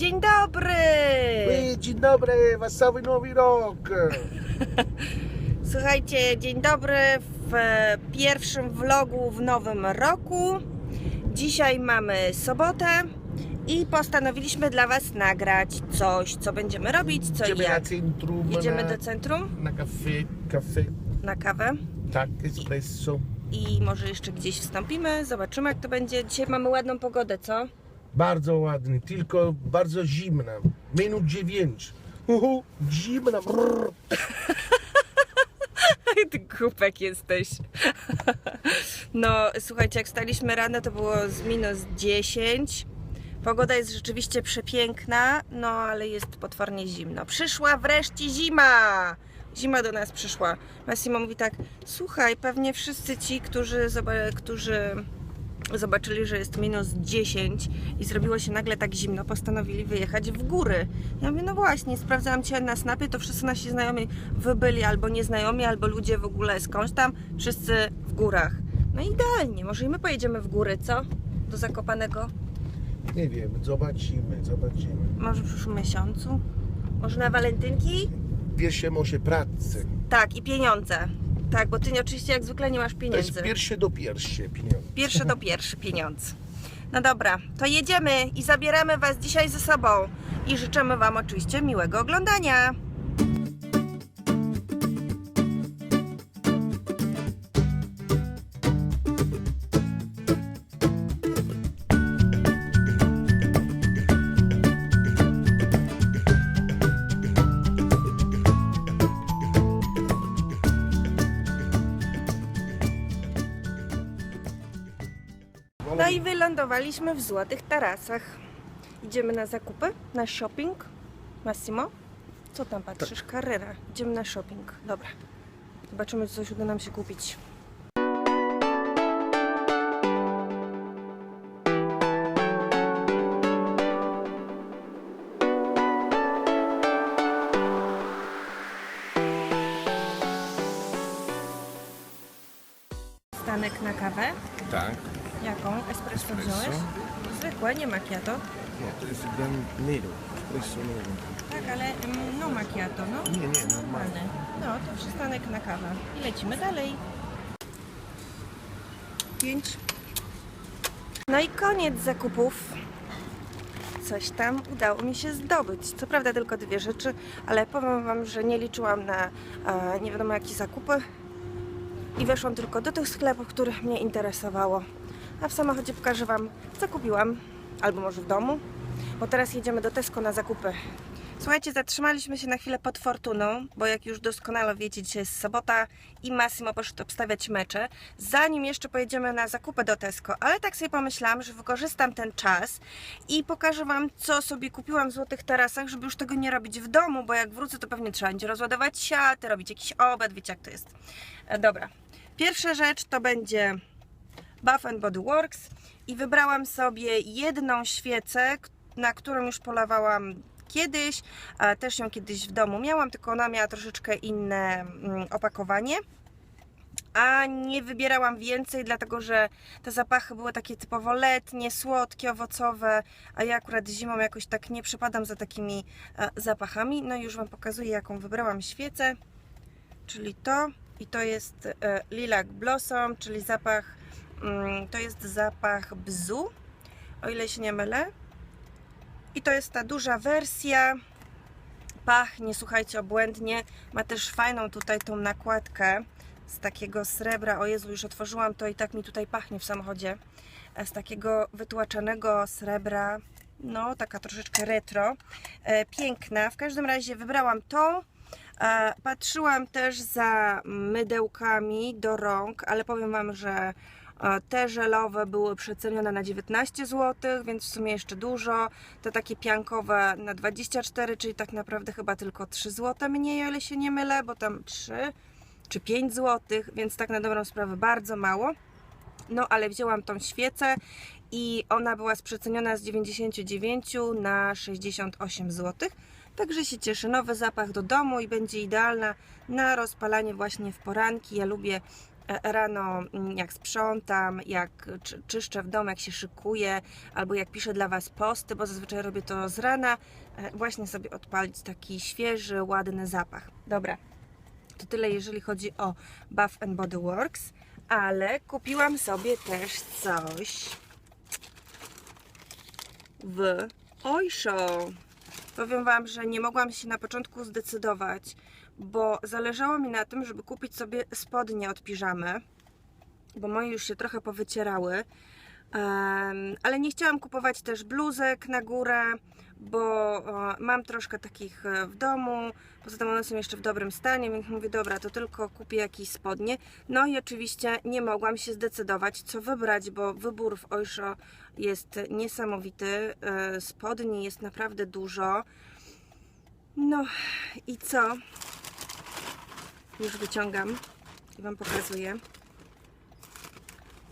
Dzień dobry! Dzień dobry, wesoły nowy rok! Słuchajcie, dzień dobry w e, pierwszym vlogu w nowym roku. Dzisiaj mamy sobotę i postanowiliśmy dla Was nagrać coś, co będziemy robić, co i Idziemy na jak. centrum, Jedziemy na, do centrum na kafe, kafe, na kawę tak, espresso. i może jeszcze gdzieś wstąpimy, zobaczymy jak to będzie. Dzisiaj mamy ładną pogodę, co? Bardzo ładny, tylko bardzo zimna. Minus 9. Uhu, zimna. brrr. Ty głupek jesteś. No, słuchajcie, jak staliśmy rano, to było z minus 10. Pogoda jest rzeczywiście przepiękna, no ale jest potwornie zimno. Przyszła wreszcie zima! Zima do nas przyszła. Massimo mówi tak, słuchaj, pewnie wszyscy ci, którzy, którzy zobaczyli, że jest minus 10 i zrobiło się nagle tak zimno, postanowili wyjechać w góry. Ja mówię, no właśnie, sprawdzałam Cię na snapie, to wszyscy nasi znajomi wybyli albo nieznajomi, albo ludzie w ogóle skądś tam, wszyscy w górach. No idealnie, może i my pojedziemy w góry, co? Do Zakopanego? Nie wiem, zobaczymy, zobaczymy. Może w przyszłym miesiącu? Może na walentynki? Pierwsze może pracę. Tak, i pieniądze. Tak, bo Ty nie- oczywiście jak zwykle nie masz To jest pieniędzy. pierwsze do pierwsze pieniądze. Pierwszy do pierwszy pieniądz. No dobra, to jedziemy i zabieramy Was dzisiaj ze sobą. I życzymy Wam oczywiście miłego oglądania. No i wylądowaliśmy w Złotych Tarasach. Idziemy na zakupy, na shopping. Massimo, co tam patrzysz? Carrera. Idziemy na shopping. Dobra. Zobaczymy, czy coś uda nam się kupić. Stanek na kawę. Tak. Jaką? Espresso, Espresso. wziąłeś? Zwykłe, nie macchiato. Nie, to jest gran nero, espresso nero. Tak, ale mm, no macchiato, no. Nie, nie. Normalne. No, to przystanek na kawę. I lecimy dalej. Pięć. No i koniec zakupów. Coś tam udało mi się zdobyć. Co prawda tylko dwie rzeczy, ale powiem Wam, że nie liczyłam na e, nie wiadomo jakie zakupy i weszłam tylko do tych sklepów, których mnie interesowało. A w samochodzie pokażę Wam, co kupiłam, albo może w domu, bo teraz jedziemy do Tesco na zakupy. Słuchajcie, zatrzymaliśmy się na chwilę pod Fortuną, bo jak już doskonale wiecie, dzisiaj jest sobota i Massimo poszedł obstawiać mecze, zanim jeszcze pojedziemy na zakupy do Tesco, ale tak sobie pomyślałam, że wykorzystam ten czas i pokażę Wam, co sobie kupiłam w Złotych Tarasach, żeby już tego nie robić w domu, bo jak wrócę, to pewnie trzeba będzie rozładować siaty, robić jakiś obiad, wiecie jak to jest. E, dobra, pierwsza rzecz to będzie Bath and Body Works i wybrałam sobie jedną świecę, na którą już polewałam kiedyś, też ją kiedyś w domu miałam, tylko ona miała troszeczkę inne mm, opakowanie. A nie wybierałam więcej, dlatego że te zapachy były takie typowo letnie, słodkie, owocowe, a ja akurat zimą jakoś tak nie przypadam za takimi e, zapachami. No i już Wam pokazuję, jaką wybrałam świecę, czyli to i to jest e, Lilac Blossom, czyli zapach, to jest zapach bzu, o ile się nie mylę. I to jest ta duża wersja. Pachnie, słuchajcie, obłędnie. Ma też fajną tutaj tą nakładkę z takiego srebra. O Jezu, już otworzyłam to i tak mi tutaj pachnie w samochodzie. E, Z takiego wytłaczanego srebra. No, taka troszeczkę retro. E, piękna. W każdym razie wybrałam tą. E, Patrzyłam też za mydełkami do rąk, ale powiem Wam, że te żelowe były przecenione na 19 zł, więc w sumie jeszcze dużo. Te takie piankowe na 24, czyli tak naprawdę chyba tylko 3 zł mniej, o ile się nie mylę, bo tam 3 czy 5 zł, więc tak na dobrą sprawę bardzo mało. No ale wzięłam tą świecę i ona była sprzeceniona z 99 na 68 zł. Także się cieszę. Nowy zapach do domu i będzie idealna na rozpalanie właśnie w poranki. Ja lubię e, rano, mm, jak sprzątam, jak czy, czyszczę w domu, jak się szykuję, albo jak piszę dla Was posty, bo zazwyczaj robię to z rana, e, właśnie sobie odpalić taki świeży, ładny zapach. Dobra, to tyle jeżeli chodzi o Bath and Body Works, ale kupiłam sobie też coś w Oysho. Powiem Wam, że nie mogłam się na początku zdecydować, bo zależało mi na tym, żeby kupić sobie spodnie od piżamy, bo moje już się trochę powycierały. Ale nie chciałam kupować też bluzek na górę, bo mam troszkę takich e, w domu. Poza tym one są jeszcze w dobrym stanie, więc mówię, dobra, to tylko kupię jakieś spodnie. No i oczywiście nie mogłam się zdecydować, co wybrać, bo wybór w Oysho jest niesamowity. E, Spodni jest naprawdę dużo. No i co? Już wyciągam i Wam pokazuję.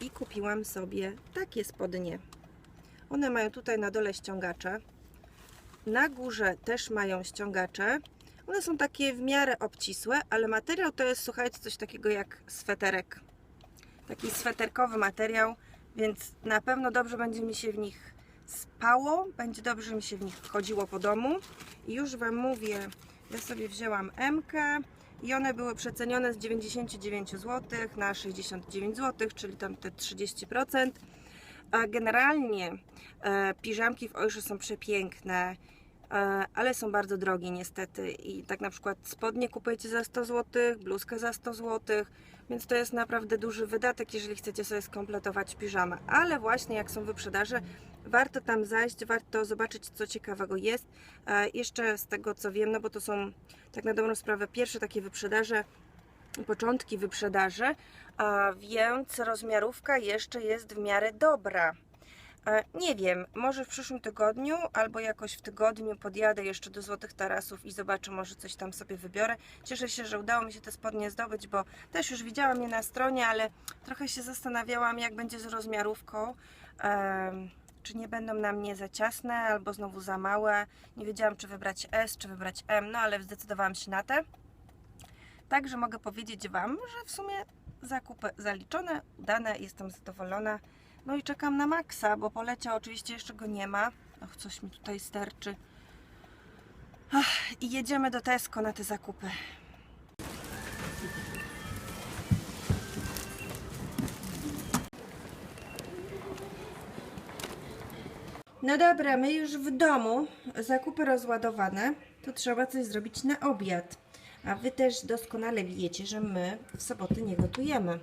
I kupiłam sobie takie spodnie. One mają tutaj na dole ściągacze. Na górze też mają ściągacze. One są takie w miarę obcisłe, ale materiał to jest, słuchajcie, coś takiego jak sweterek. Taki sweterkowy materiał, więc na pewno dobrze będzie mi się w nich spało, będzie dobrze mi się w nich chodziło po domu. I już Wam mówię, ja sobie wzięłam MK i one były przecenione z 99 zł na 69 zł, czyli tam te 30%. A generalnie e, piżamki w Oysho są przepiękne, ale są bardzo drogie niestety. I tak na przykład spodnie kupujecie za 100 zł, bluzkę za 100 zł, więc to jest naprawdę duży wydatek, jeżeli chcecie sobie skompletować piżamę. Ale właśnie jak są wyprzedaże, warto tam zajść, warto zobaczyć co ciekawego jest. E, jeszcze z tego co wiem, no bo to są tak na dobrą sprawę pierwsze takie wyprzedaże, początki wyprzedaży, więc rozmiarówka jeszcze jest w miarę dobra. Nie wiem, może w przyszłym tygodniu albo jakoś w tygodniu podjadę jeszcze do Złotych Tarasów i zobaczę, może coś tam sobie wybiorę. Cieszę się, że udało mi się te spodnie zdobyć, bo też już widziałam je na stronie, ale trochę się zastanawiałam, jak będzie z rozmiarówką. Czy nie będą na mnie za ciasne albo znowu za małe. Nie wiedziałam, czy wybrać S, czy wybrać M, no ale zdecydowałam się na te. Także mogę powiedzieć Wam, że w sumie zakupy zaliczone, udane, jestem zadowolona. No i czekam na Maxa, bo poleciał, oczywiście jeszcze go nie ma. Och, coś mi tutaj sterczy. Ach, I jedziemy do Tesco na te zakupy. No dobra, my już w domu, zakupy rozładowane, to trzeba coś zrobić na obiad. A Wy też doskonale wiecie, że my w soboty nie gotujemy.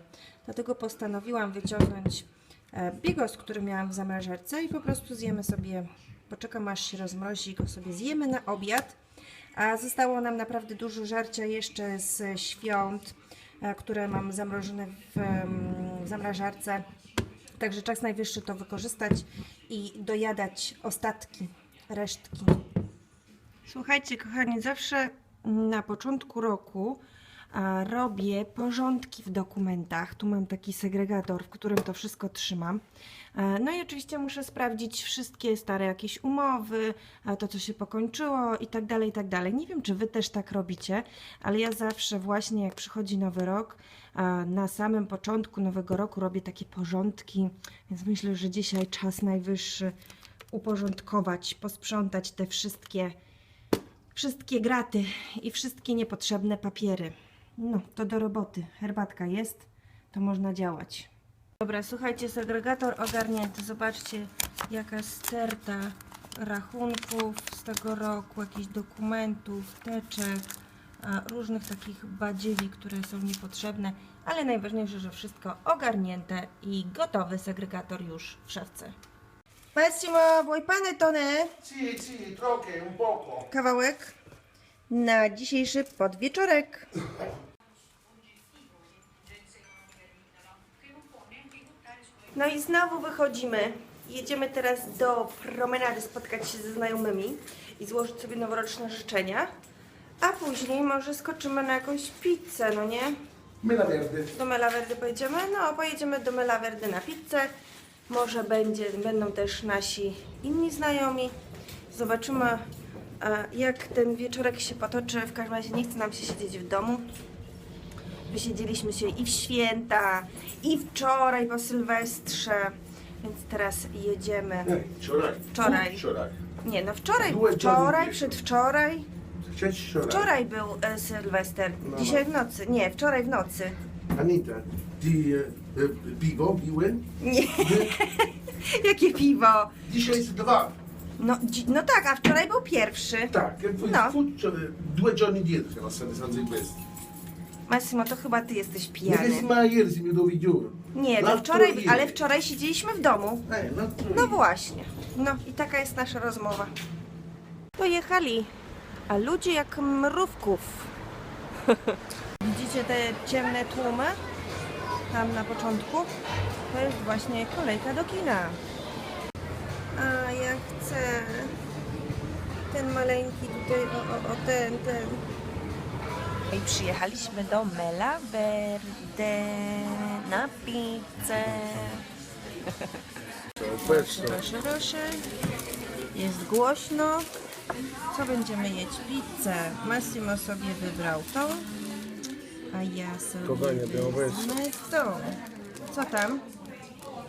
Dlatego postanowiłam wyciągnąć bigos, który miałam w zamrażarce i po prostu zjemy sobie, poczekam aż się rozmrozi go sobie zjemy na obiad. A zostało nam naprawdę dużo żarcia jeszcze z świąt, e, które mam zamrożone w, w zamrażarce. Także czas najwyższy to wykorzystać i dojadać ostatki, resztki. Słuchajcie, kochani, zawsze na początku roku robię porządki w dokumentach. Tu mam taki segregator, w którym to wszystko trzymam. E, No i oczywiście muszę sprawdzić wszystkie stare jakieś umowy, a to co się pokończyło i tak dalej, i tak dalej. Nie wiem, czy Wy też tak robicie, ale ja zawsze właśnie jak przychodzi nowy rok, a, na samym początku nowego roku robię takie porządki, więc myślę, że dzisiaj czas najwyższy uporządkować, posprzątać te wszystkie wszystkie graty i wszystkie niepotrzebne papiery. No, to do roboty. Herbatka jest, to można działać. Dobra, słuchajcie, segregator ogarnięty. Zobaczcie, jaka sterta rachunków z tego roku, jakichś dokumentów, teczek, różnych takich badziewi, które są niepotrzebne, ale najważniejsze, że wszystko ogarnięte i gotowy segregator już w szafce. Massimo, vuoi panettone? Sì, sì, troche, un poco. kawałek na dzisiejszy podwieczorek. No i znowu wychodzimy. Jedziemy teraz do promenady spotkać się ze znajomymi i złożyć sobie noworoczne życzenia. A później może skoczymy na jakąś pizzę, no nie? Mela verde. Do Mela Verde pojedziemy? No, pojedziemy do Mela Verde na pizzę. Może będzie, będą też nasi inni znajomi. Zobaczymy, e, jak ten wieczorek się potoczy. W każdym razie nie chce nam się siedzieć w domu. Wysiedzieliśmy się i w święta, i wczoraj po Sylwestrze, więc teraz jedziemy. Nie, wczoraj. Wczoraj. Wczoraj. Nie, no wczoraj, Byłem wczoraj, wczoraj. przedwczoraj. Chciałeś wczoraj. Wczoraj był e, Sylwester, No. dzisiaj w nocy. Nie, wczoraj w nocy. Anita, ty e, e, piwo piłem? Nie, jakie piwo? Dzisiaj jest dwa. No, dzi- no tak, a wczoraj był pierwszy. Tak, jak No. no. due giorni dietro siamo stati senza di questo. Massimo, to chyba ty jesteś pijany. mi giuro. Nie, no L'altro wczoraj, ieri. ale wczoraj siedzieliśmy w domu. Eh, l'altro No ieri. właśnie. No i taka jest nasza rozmowa. Pojechali, a ludzie jak mrówków. Widzicie te ciemne tłumy? Tam na początku? To jest właśnie kolejka do kina. A ja chcę ten maleńki tutaj, o, o, o ten, ten. I przyjechaliśmy do Mela Verde na pizzę. Proszę, proszę. Jest głośno. Co będziemy jeść? Pizzę. Massimo sobie wybrał tą, a ja sobie Kochanie, wezmę tą. Co tam?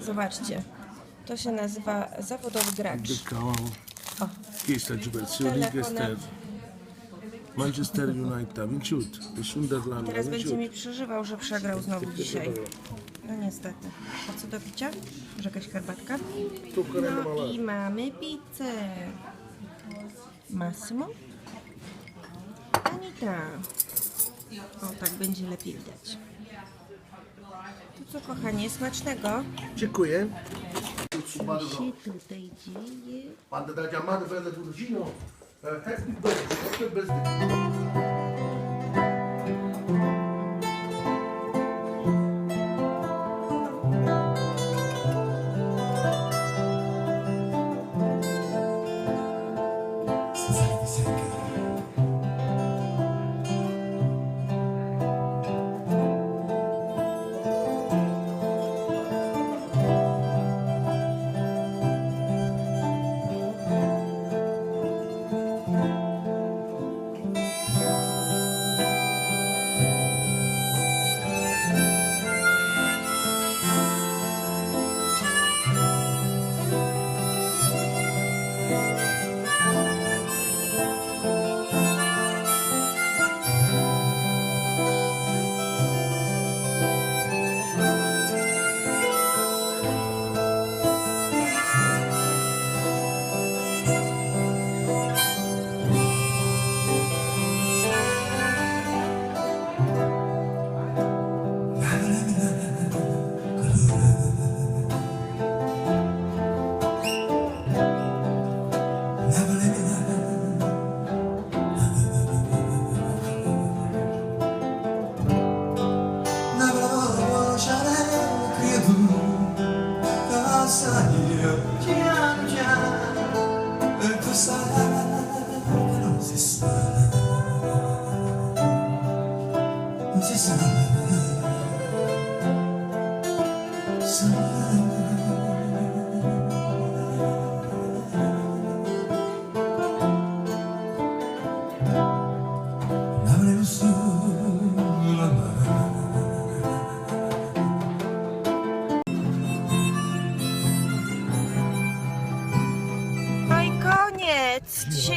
Zobaczcie. To się nazywa zawodowy gracz. O, Chi sta giocando? Telefono. Manchester United. Il Sunderland teraz będzie mi przeżywał, że przegrał znowu dzisiaj. No niestety. A co do picia? Może jakaś herbatka? No i mamy pizzę. Massimo. Anita. O, tak będzie lepiej widać. To co, kochanie, smacznego. Dziękuję. się tutaj dzieje? Quando da chiamata per il hep bir böyle, hep.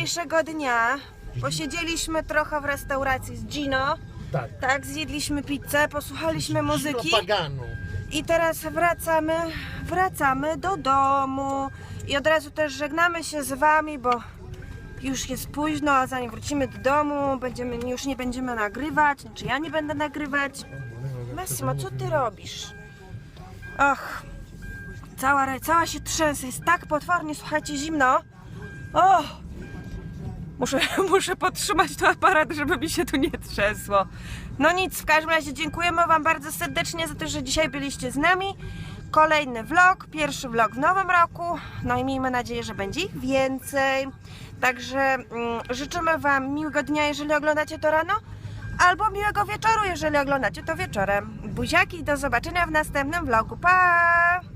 Dzisiejszego dnia. Posiedzieliśmy trochę w restauracji z Gino. Tak. Tak, zjedliśmy pizzę, posłuchaliśmy muzyki. Pagano. I teraz wracamy, wracamy do domu. I od razu też żegnamy się z wami, bo już jest późno, a zanim wrócimy do domu, będziemy, już nie będziemy nagrywać, znaczy ja nie będę nagrywać. Massimo, co ty robisz? Och, cała, cała się trzęsę, jest tak potwornie, słuchajcie, zimno. O! Muszę, muszę podtrzymać ten aparat, żeby mi się tu nie trzęsło. No nic, w każdym razie dziękujemy Wam bardzo serdecznie za to, że dzisiaj byliście z nami. Kolejny vlog, pierwszy vlog w nowym roku. No i miejmy nadzieję, że będzie ich więcej. Także mm, życzymy Wam miłego dnia, jeżeli oglądacie to rano, albo miłego wieczoru, jeżeli oglądacie to wieczorem. Buziaki, do zobaczenia w następnym vlogu. Pa!